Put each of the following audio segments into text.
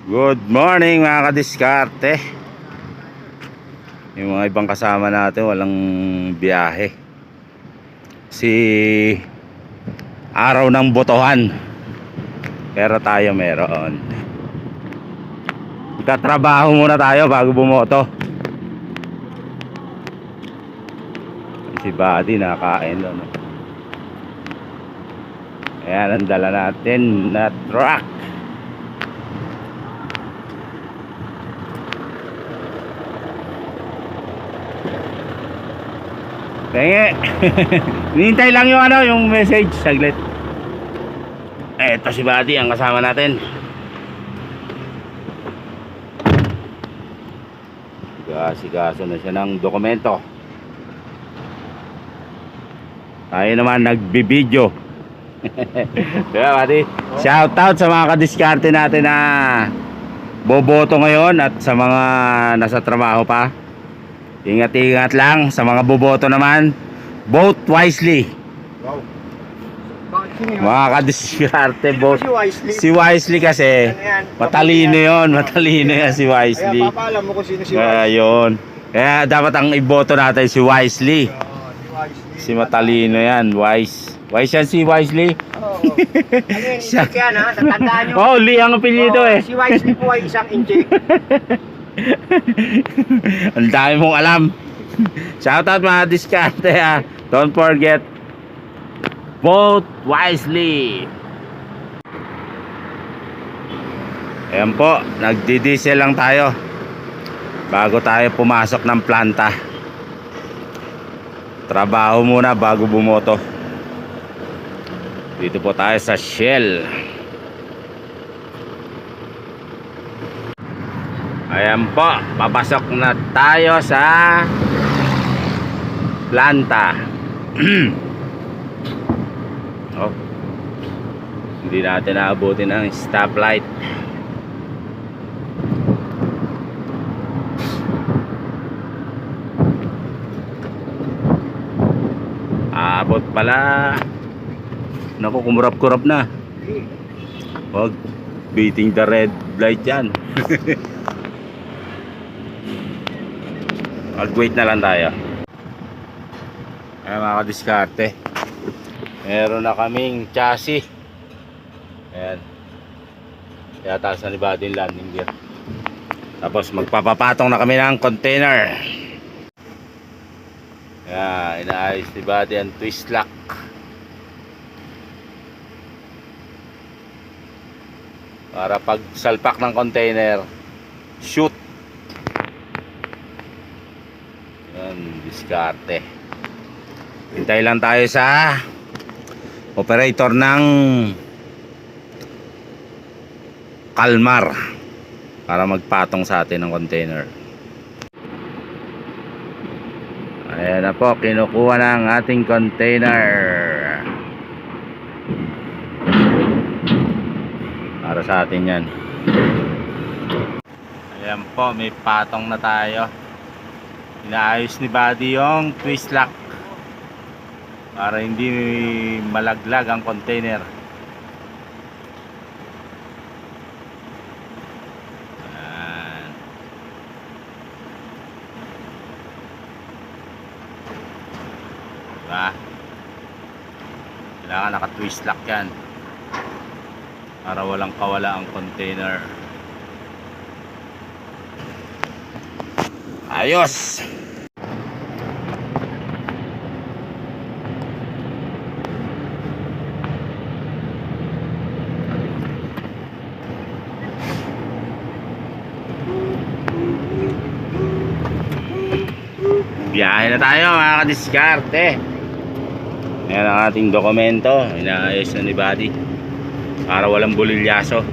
Good morning mga kadiskarte. Yung mga ibang kasama natin walang biyahe. Si Araw ng Botohan. Pero tayo meron. Katrabaho muna tayo bago bumoto. Si Buddy nakain doon? Ayan ang dala natin na truck Penge. Nihintay lang yung ano, yung message saglit. Eto si Buddy ang kasama natin. Sigaso na siya ng dokumento. Tayo naman nagbibideo. Kaya Buddy, shout out sa mga kadiskarte natin na boboto ngayon at sa mga nasa trabaho pa. Ingat-ingat lang sa mga boboto naman. Vote wisely. Wow. Mga kadiskarte vote. Si Wisely. Si Wisely kasi Ano yan? matalino yon, matalino yan si Kaya Wisely. papaalam mo kung sino si Kaya Wisely. yun. Kaya dapat ang iboto natin si Wisely. Oo, si Wisely. Si matalino yan, wise. Wise yan si Wisely. Oo. Ano yun? Incheck yan ha? Tatandaan nyo. Oh, Lee ang apelyido Oo, eh. Si Wisely po ay isang incheck. Ang dami mong alam. Shoutout mga diskarte ha. Don't forget, vote wisely. Ayan po, nagdi-diesel lang tayo. Bago tayo pumasok ng planta. Trabaho muna bago bumoto. Dito po tayo sa Shell. Ayan po, papasok na tayo sa planta. oh. Hindi natin naabutin ang stoplight. Abot pala. Naku, kumurap-kurap na. Wag beating the red light yan. Mag-wait na lang tayo. Ay mga kadiskarte. Meron na kaming chassis. Ayan. Na ni Buddy yung landing gear. Tapos magpapapatong na kami ng container. Ayan, inaayos ni Buddy ang twist lock. Para pag salpak ng container, shoot. Yan, diskarte. Hintay lang tayo sa operator ng Kalmar para magpatong sa atin ng container. Ayan na po, kinukuha na ang ating container. Para sa atin yan. Ayan po, may patong na tayo. Inaayos ni Buddy yung twist lock para hindi malaglag ang container. Diba? Kailangan naka-twist lock yan para walang kawala ang container. Ayos! Biyahe na tayo mga kadiskarte. Ayan ang ating dokumento. Inaayos na ni Buddy. Para walang bulilyaso.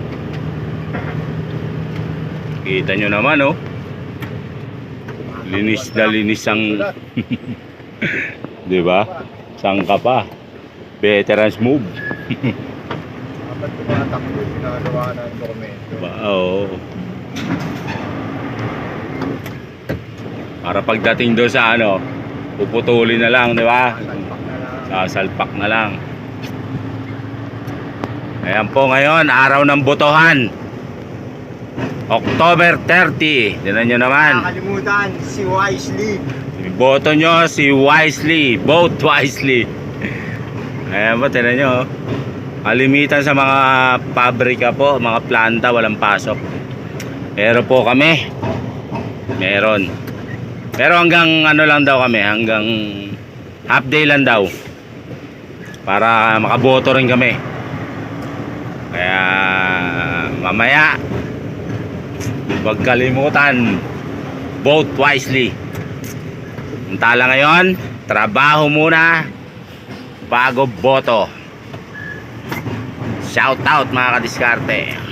Kita nyo naman oh. Linis na linis ang... Di ba? Sangka pa. Veterans move. Dapat tumatakbo yung ginagawa ng dokumento. Ba, oo. Para pagdating doon sa ano, puputulin na lang, di ba? Salpak na lang. Sasalpak na lang. Ayan po ngayon, araw ng botohan. October 30. Tinan nyo naman. Nakakalimutan si Wisely. Boto nyo si Wisely. Vote wisely. Ayan po, tinan nyo. oh. Kalimitan sa mga pabrika po, mga planta, walang pasok. Pero po kami, meron. Pero hanggang ano lang daw kami, hanggang half day lang daw. Para makaboto rin kami. Kaya mamaya, huwag kalimutan, vote wisely. Ang tala ngayon, trabaho muna bago boto. Shout out mga kadiskarte.